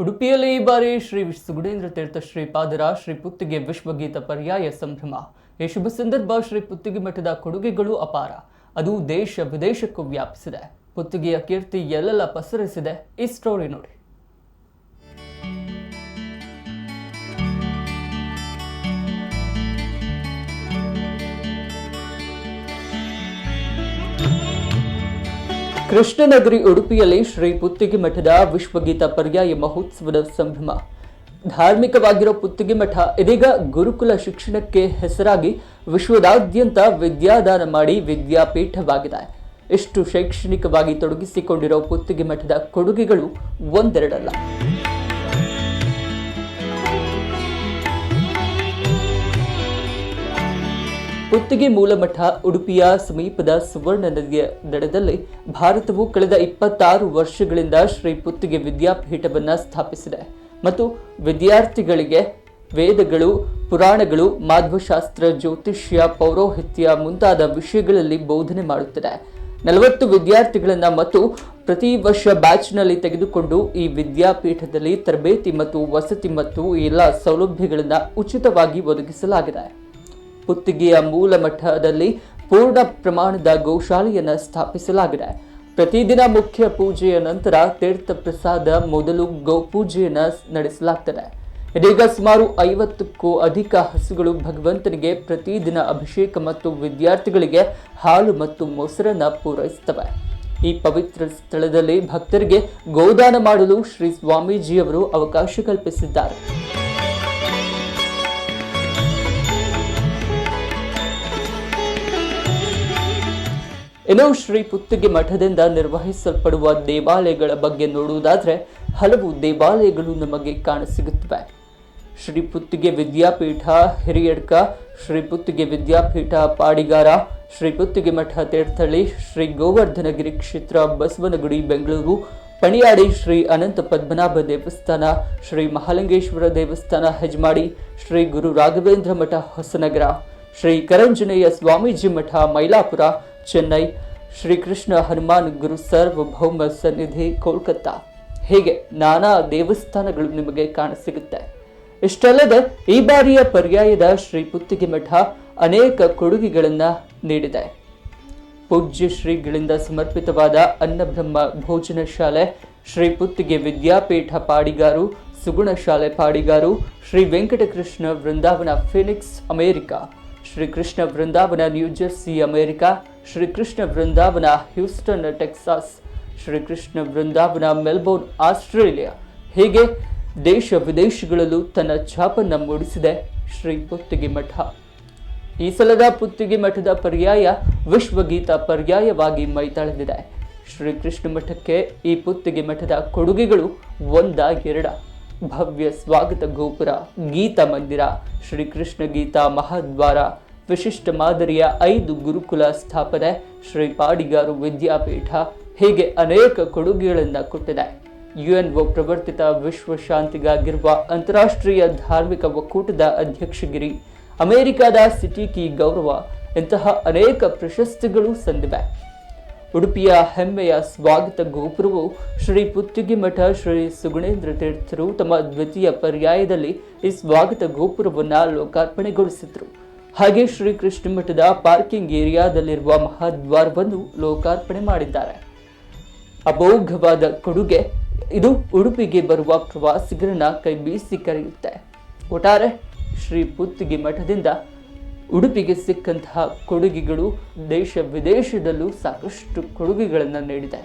ಉಡುಪಿಯಲ್ಲಿ ಈ ಬಾರಿ ಶ್ರೀ ಸುಗುಡೇಂದ್ರ ತೀರ್ಥ ಶ್ರೀಪಾದರ ಶ್ರೀ ಪುತ್ತಿಗೆ ವಿಶ್ವಗೀತ ಪರ್ಯಾಯ ಸಂಭ್ರಮ. ಈ ಶುಭ ಸಂದರ್ಭ ಶ್ರೀ ಪುತ್ತಿಗೆ ಮಠದ ಕೊಡುಗೆಗಳು ಅಪಾರ. ಅದು ದೇಶ ವಿದೇಶಕ್ಕೂ ವ್ಯಾಪಿಸಿದೆ. ಪುತ್ತಿಗೆಯ ಕೀರ್ತಿ ಎಲ್ಲೆಲ್ಲ ಪಸರಿಸಿದೆ. ಈ ಸ್ಟೋರಿ ನೋಡಿ. ಕೃಷ್ಣನಗರಿ ಉಡುಪಿಯಲ್ಲಿ ಶ್ರೀ ಪುತ್ತಿಗೆ ಮಠದ ವಿಶ್ವಗೀತ ಪರ್ಯಾಯ ಮಹೋತ್ಸವದ ಸಂಭ್ರಮ. ಧಾರ್ಮಿಕವಾಗಿರೋ ಪುತ್ತಿಗೆ ಮಠ ಇದೀಗ ಗುರುಕುಲ ಶಿಕ್ಷಣಕ್ಕೆ ಹೆಸರಾಗಿ ವಿಶ್ವದಾದ್ಯಂತ ವಿದ್ಯಾದಾನ ಮಾಡಿ ವಿದ್ಯಾಪೀಠವಾಗಿದೆ. ಇಷ್ಟು ಶೈಕ್ಷಣಿಕವಾಗಿ ತೊಡಗಿಸಿಕೊಂಡಿರೋ ಪುತ್ತಿಗೆ ಮಠದ ಕೊಡುಗೆಗಳು ಒಂದೆರಡಲ್ಲ. ಪುತ್ತಿಗೆ ಮೂಲಮಠ, ಉಡುಪಿಯ ಸಮೀಪದ ಸುವರ್ಣ ನದಿಯ ದಡದಲ್ಲಿ ಭಾರತವು ಕಳೆದ ಇಪ್ಪತ್ತಾರು ವರ್ಷಗಳಿಂದ ಶ್ರೀ ಪುತ್ತಿಗೆ ವಿದ್ಯಾಪೀಠವನ್ನು ಸ್ಥಾಪಿಸಿದೆ. ಮತ್ತು ವಿದ್ಯಾರ್ಥಿಗಳಿಗೆ ವೇದಗಳು, ಪುರಾಣಗಳು, ಮಾಧ್ವಶಾಸ್ತ್ರ, ಜ್ಯೋತಿಷ್ಯ, ಪೌರೋಹಿತ್ಯ ಮುಂತಾದ ವಿಷಯಗಳಲ್ಲಿ ಬೋಧನೆ ಮಾಡುತ್ತಿದೆ. ನಲವತ್ತು ವಿದ್ಯಾರ್ಥಿಗಳನ್ನು ಮತ್ತು ಪ್ರತಿ ವರ್ಷ ಬ್ಯಾಚ್ನಲ್ಲಿ ತೆಗೆದುಕೊಂಡು ಈ ವಿದ್ಯಾಪೀಠದಲ್ಲಿ ತರಬೇತಿ ಮತ್ತು ವಸತಿ ಮತ್ತು ಎಲ್ಲ ಸೌಲಭ್ಯಗಳನ್ನು ಉಚಿತವಾಗಿ ಒದಗಿಸಲಾಗಿದೆ. ಪುತ್ತಿಗೆಯ ಮೂಲ ಮಠದಲ್ಲಿ ಪೂರ್ಣ ಪ್ರಮಾಣದ ಗೋಶಾಲೆಯನ್ನು ಸ್ಥಾಪಿಸಲಾಗಿದೆ. ಪ್ರತಿದಿನ ಮುಖ್ಯ ಪೂಜೆಯ ನಂತರ ತೀರ್ಥ ಪ್ರಸಾದ, ಮೊದಲು ಗೋಪೂಜೆಯನ್ನು ನಡೆಸಲಾಗ್ತದೆ. ಇದೀಗ ಸುಮಾರು ಐವತ್ತಕ್ಕೂ ಅಧಿಕ ಹಸುಗಳು ಭಗವಂತನಿಗೆ ಪ್ರತಿದಿನ ಅಭಿಷೇಕ ಮತ್ತು ವಿದ್ಯಾರ್ಥಿಗಳಿಗೆ ಹಾಲು ಮತ್ತು ಮೊಸರನ್ನ ಪೂರೈಸುತ್ತವೆ. ಈ ಪವಿತ್ರ ಸ್ಥಳದಲ್ಲಿ ಭಕ್ತರಿಗೆ ಗೋದಾನ ಮಾಡಲು ಶ್ರೀ ಸ್ವಾಮೀಜಿಯವರು ಅವಕಾಶ ಕಲ್ಪಿಸಿದ್ದಾರೆ. ಇನ್ನು ಶ್ರೀ ಪುತ್ತಿಗೆ ಮಠದಿಂದ ನಿರ್ವಹಿಸಲ್ಪಡುವ ದೇವಾಲಯಗಳ ಬಗ್ಗೆ ನೋಡುವುದಾದರೆ ಹಲವು ದೇವಾಲಯಗಳು ನಮಗೆ ಕಾಣಸಿಗುತ್ತವೆ. ಶ್ರೀ ಪುತ್ತಿಗೆ ವಿದ್ಯಾಪೀಠ ಹಿರಿಯಡ್ಕ, ಶ್ರೀ ಪುತ್ತಿಗೆ ವಿದ್ಯಾಪೀಠ ಪಾಡಿಗಾರ, ಶ್ರೀ ಪುತ್ತಿಗೆ ಮಠ ತೀರ್ಥಹಳ್ಳಿ, ಶ್ರೀ ಗೋವರ್ಧನಗಿರಿ ಕ್ಷೇತ್ರ, ಬಸವನಗುಡಿ, ಬೆಂಗಳೂರು, ಪಣಿಯಾಡಿ ಶ್ರೀ ಅನಂತ ಪದ್ಮನಾಭ ದೇವಸ್ಥಾನ, ಶ್ರೀ ಮಹಾಲಿಂಗೇಶ್ವರ ದೇವಸ್ಥಾನ ಹೆಜ್ಮಾಡಿ ಶ್ರೀ ಗುರು ರಾಘವೇಂದ್ರ ಮಠ ಹೊಸನಗರ, ಶ್ರೀ ಕರಂಜನೇಯ ಸ್ವಾಮೀಜಿ ಮಠ ಮೈಲಾಪುರ ಚೆನ್ನೈ, ಶ್ರೀಕೃಷ್ಣ ಹನುಮಾನ್ ಗುರು ಸಾರ್ವಭೌಮ ಸನ್ನಿಧಿ ಕೋಲ್ಕತ್ತಾ. ಹೀಗೆ ನಾನಾ ದೇವಸ್ಥಾನಗಳು ನಿಮಗೆ ಕಾಣಸಿಗುತ್ತೆ. ಇಷ್ಟಲ್ಲದೆ ಈ ಬಾರಿಯ ಪರ್ಯಾಯದ ಶ್ರೀ ಪುತ್ತಿಗೆ ಮಠ ಅನೇಕ ಕೊಡುಗೆಗಳನ್ನು ನೀಡಿದೆ. ಪೂಜ್ಯ ಶ್ರೀಗಳಿಂದ ಸಮರ್ಪಿತವಾದ ಅನ್ನಬ್ರಹ್ಮ ಭೋಜನ ಶಾಲೆ, ಶ್ರೀ ಪುತ್ತಿಗೆ ವಿದ್ಯಾಪೀಠ ಪಾಡಿಗಾರು, ಸುಗುಣ ಶಾಲೆ Padigaru, Shri Venkatakrishna Vrindavana Phoenix America Shri Krishna Vrindavana New Jersey America Shri Krishna Vrindavana Houston Texas Shrikrishna Vrindavana Melbourne Australia ಹೀಗೆ ದೇಶ ವಿದೇಶಗಳಲ್ಲೂ ತನ್ನ ಛಾಪನ್ನ ಮೂಡಿಸಿದೆ ಶ್ರೀ ಪುತ್ತಿಗೆ ಮಠ ಈ ಸಲದ ಪುತ್ತಿಗೆ ಮಠದ ಪರ್ಯಾಯ ವಿಶ್ವಗೀತ ಪರ್ಯಾಯವಾಗಿ ಮೈತಾಳೆದಿದೆ. ಶ್ರೀಕೃಷ್ಣ ಮಠಕ್ಕೆ ಈ ಪುತ್ತಿಗೆ ಮಠದ ಕೊಡುಗೆಗಳು ಒಂದ ಎರಡ. ಭವ್ಯ ಸ್ವಾಗತ ಗೋಪುರ, ಗೀತಾ ಮಂದಿರ ಶ್ರೀಕೃಷ್ಣ ಗೀತಾ ಮಹಾದ್ವಾರ ವಿಶಿಷ್ಟ ಮಾದರಿಯ ಐದು ಗುರುಕುಲ ಸ್ಥಾಪನೆ ಶ್ರೀ ಪಾಡಿಗಾರು ವಿದ್ಯಾಪೀಠ ಹೀಗೆ ಅನೇಕ ಕೊಡುಗೆಗಳನ್ನು ಕೊಟ್ಟಿದೆ. ಯುಎನ್ಒ ಪ್ರವರ್ತಿತ ವಿಶ್ವ ಶಾಂತಿಗಾಗಿರುವ ಅಂತಾರಾಷ್ಟ್ರೀಯ ಧಾರ್ಮಿಕ ಒಕ್ಕೂಟದ ಅಧ್ಯಕ್ಷಗಿರಿ, ಅಮೆರಿಕದ ಸಿಟಿ ಕಿ ಗೌರವ ಇಂತಹ ಅನೇಕ ಪ್ರಶಸ್ತಿಗಳು ಸಂದಿವೆ. ಉಡುಪಿಯ ಹೆಮ್ಮೆಯ ಸ್ವಾಗತ ಗೋಪುರವು ಶ್ರೀ ಪುತ್ತಿಗೆ ಮಠ ಶ್ರೀ ಸುಗುಣೇಂದ್ರ ತೀರ್ಥರು ತಮ್ಮ ದ್ವಿತೀಯ ಪರ್ಯಾಯದಲ್ಲಿ ಈ ಸ್ವಾಗತ ಗೋಪುರವನ್ನು ಲೋಕಾರ್ಪಣೆಗೊಳಿಸಿದ್ರು. ಹಾಗೆ ಶ್ರೀ ಕೃಷ್ಣ ಮಠದ ಪಾರ್ಕಿಂಗ್ ಏರಿಯಾದಲ್ಲಿರುವ ಮಹಾದ್ವಾರವನ್ನು ಲೋಕಾರ್ಪಣೆ ಮಾಡಿದ್ದಾರೆ. ಅಮೋಘವಾದ ಕೊಡುಗೆ, ಇದು ಉಡುಪಿಗೆ ಬರುವ ಪ್ರವಾಸಿಗರನ್ನ ಕೈ ಬೀಸಿ ಕರೆಯುತ್ತೆ. ಒಟ್ಟಾರೆ ಶ್ರೀ ಪುತ್ತಿಗೆ ಮಠದಿಂದ ಉಡುಪಿಗೆ ಸಿಕ್ಕಂತಹ ಕೊಡುಗೆಗಳು ದೇಶ ವಿದೇಶದಲ್ಲೂ ಸಾಕಷ್ಟು ಕೊಡುಗೆಗಳನ್ನು ನೀಡಿದೆ.